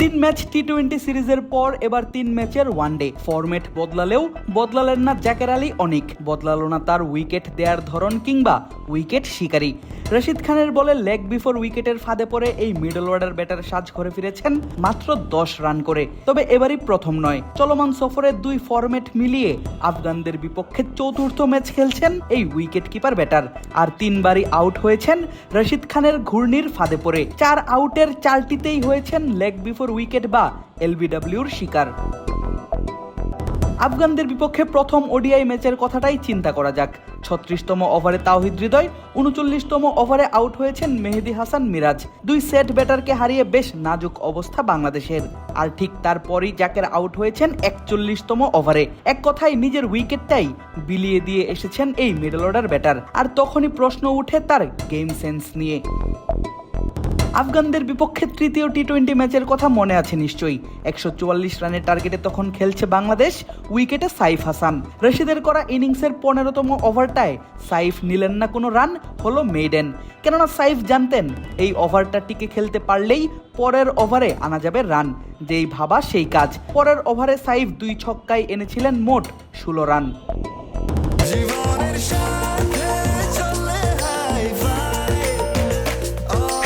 তিন match T twenty সিরিজের পর এবার তিন ম্যাচের ওয়ান ডে ফরম্যাট বদলালেও বদলালেন না জ্যাকের আলী অনেক। বদলালো না তার উইকেট দেয়ার ধরন কিংবা উইকেট শিকারী। রশিদ খানের বলে লেগ বিফোর উইকেটের ফাঁদে পড়ে এই মিডল অর্ডার ব্যাটার সাজ ঘরে ফিরেছেন মাত্র দশ রান করে। তবে এবারই প্রথম নয়। চলমান সফরে দুই ফরম্যাট মিলিয়ে আফগানদের বিপক্ষে চতুর্থ ম্যাচ খেলছেন এই উইকেট কিপার ব্যাটার। আর তিনবারই আউট হয়েছেন রশিদ খানের ঘূর্ণির ফাঁদে পড়ে। চার আউটের চারটিতেই হয়েছেন লেগ বিফোর উইকেট বা এলবিডব্লিউর শিকার। আফগানদের বিপক্ষে প্রথম ওডিআই ম্যাচের কথাটাই চিন্তা করা যাক। ছত্রিশতম ওভারে তাওহিদ হৃদয়, উনচল্লিশতম ওভারে আউট হয়েছেন মেহেদি হাসান মিরাজ। দুই সেট ব্যাটারকে হারিয়ে বেশ নাজুক অবস্থা বাংলাদেশের। আর ঠিক তারপরই জাকের আউট হয়েছেন একচল্লিশতম ওভারে। এক কথায় নিজের উইকেটটাই বিলিয়ে দিয়ে এসেছেন এই মিডল অর্ডার ব্যাটার। আর তখনই প্রশ্ন উঠে তার গেম সেন্স নিয়ে। আফগানদের বিপক্ষে তৃতীয় টি টোয়েন্টি ম্যাচের কথা মনে আছে নিশ্চয়ই। একশো চুয়াল্লিশ রানের টার্গেটে তখন খেলছে বাংলাদেশ, উইকেটে সাইফ হাসান। রশিদের করা ইনিংসের পনেরোতম ওভারটায় সাইফ নিলেন না কোনো রান, হলো মেইডেন। কেননা সাইফ জানতেন, এই ওভারটা টিকে খেলতে পারলেই পরের ওভারে আনা যাবে রান। যেই ভাবা সেই কাজ। পরের ওভারে সাইফ দুই ছক্কায় এনেছিলেন মোট ষোলো রান।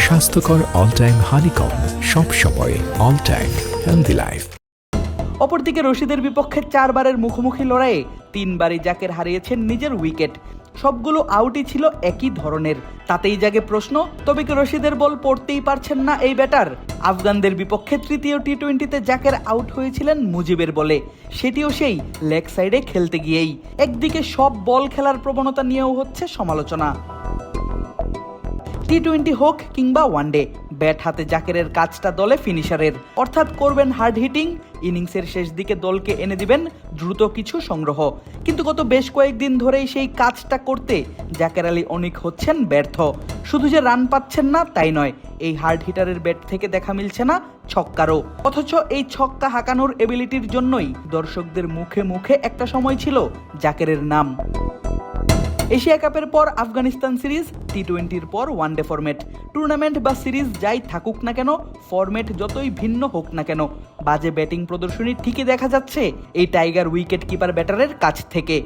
স্বাস্থ্যকর অল টাইম হানিকম সব সময় অল টাইম হেলদি লাইফ অপরদিকে রশিদের বিপক্ষে চারবারের মুখোমুখি লড়াইয়ে তিনবারই জাকের হারিয়েছেন নিজের উইকেট। সবগুলো আউটই ছিল একই ধরনের। তাতেই জাগে প্রশ্ন, তবে কি রশিদের বল পড়তেই পারছেন না এই ব্যাটার? আফগানদের বিপক্ষে তৃতীয় টি টোয়েন্টিতে জাকের আউট হয়েছিলেন মুজিবের বলে। সেটিও সেই লেগ সাইডে খেলতে গিয়েই। একদিকে সব বল খেলার প্রবণতা নিয়েও হচ্ছে সমালোচনা। টি টোয়েন্টি হোক কিংবা ওয়ানডে ব্যাট হাতে জাকেরের কাজটা দলে ফিনিশারের অর্থাৎ করবেন হার্ড হিটিং ইনিংসের শেষ দিকে দলকে এনে দিবেন দ্রুত কিছু সংগ্রহ। কিন্তু গত বেশ কয়েকদিন ধরেই সেই কাজটা করতে জাকের আলী অনেক হচ্ছেন ব্যর্থ। শুধু যে রান পাচ্ছেন না, তাই নয়, এই হার্ড হিটারের ব্যাট থেকে দেখা মিলছে না ছক্কারও। অথচ এই ছক্কা হাঁকানোর এবিলিটির জন্যই দর্শকদের মুখে মুখে একটা সময় ছিল জাকেরের নাম। এশিয়া কাপের পর আফগানিস্তান সিরিজ টি টোয়েন্টির পর ওয়ান ডে ফরম্যাট টুর্নামেন্ট বা সিরিজ যাই থাকুক না কেন ফরম্যাট যতই ভিন্ন হোক না কেন, বাজে ব্যাটিং প্রদর্শনী ঠিকই দেখা যাচ্ছে। এই টাইগার উইকেট কিপার ব্যাটারের কাছ থেকে।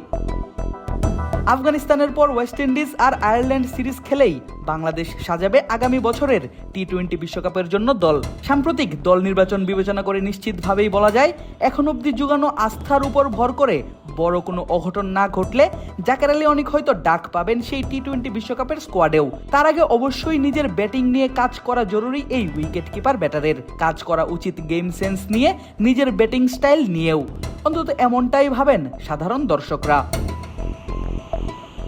আফগানিস্তানের পর ওয়েস্ট ইন্ডিজ আর আয়ারল্যান্ড সিরিজ খেলেই বাংলাদেশ সাজাবে আগামী বছরের টি টোয়েন্টি বিশ্বকাপের জন্য দল। সাম্প্রতিক দল নির্বাচন বিবেচনা করে নিশ্চিতভাবেই বলা যায়, এখন অবধি যুগানো আস্থার উপর ভর করে বড় কোনো অঘটন না ঘটলে জাকের আলী অনেক হয়তো ডাক পাবেন সেই টি টোয়েন্টি বিশ্বকাপের স্কোয়াডেও। তার আগে অবশ্যই নিজের ব্যাটিং নিয়ে কাজ করা জরুরি এই উইকেট কিপার ব্যাটারের। কাজ করা উচিত গেম সেন্স নিয়ে নিজের ব্যাটিং স্টাইল নিয়েও। অন্তত এমনটাই ভাবেন সাধারণ দর্শকরা।